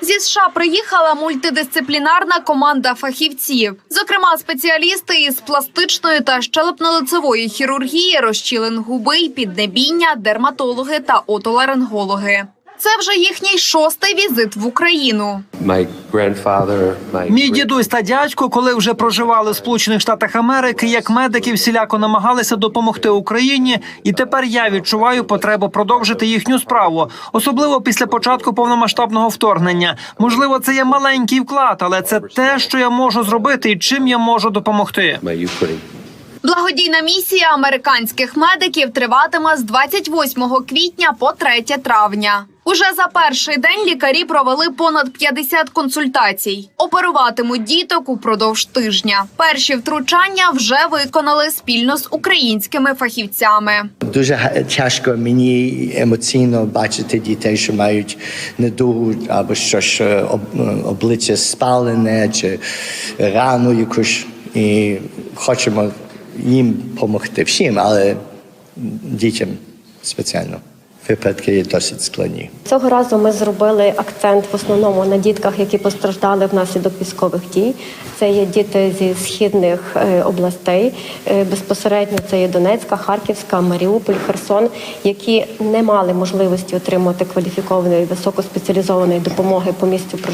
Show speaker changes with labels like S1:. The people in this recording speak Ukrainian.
S1: Зі США приїхала мультидисциплінарна команда фахівців, зокрема спеціалісти із пластичної та щелепно-лицевої хірургії, розчілин губи, й піднебіння, дерматологи та отоларингологи. Це вже їхній шостий візит в Україну.
S2: Мій дідусь та дядько, коли вже проживали в Сполучених Штатах Америки, як медики всіляко намагалися допомогти Україні, і тепер я відчуваю потребу продовжити їхню справу, особливо після початку повномасштабного вторгнення. Можливо, це є маленький вклад, але це те, що я можу зробити, і чим я можу допомогти.
S1: Благодійна місія американських медиків триватиме з 28 квітня по 3 травня. Уже за перший день лікарі провели понад 50 консультацій. Оперуватимуть діток упродовж тижня. Перші втручання вже виконали спільно з українськими фахівцями.
S3: Дуже тяжко мені емоційно бачити дітей, що мають недугу або що ж обличчя спалене чи рану якусь. І хочемо їм допомогти всім, але дітям спеціально. Випадки є досить складні.
S4: Цього разу ми зробили акцент в основному на дітках, які постраждали внаслідок військових дій. Це є діти зі східних е, областей. Е, Безпосередньо це є Донецька, Харківська, Маріуполь, Херсон, які не мали можливості отримати кваліфікованої високоспеціалізованої допомоги по місцю проживання.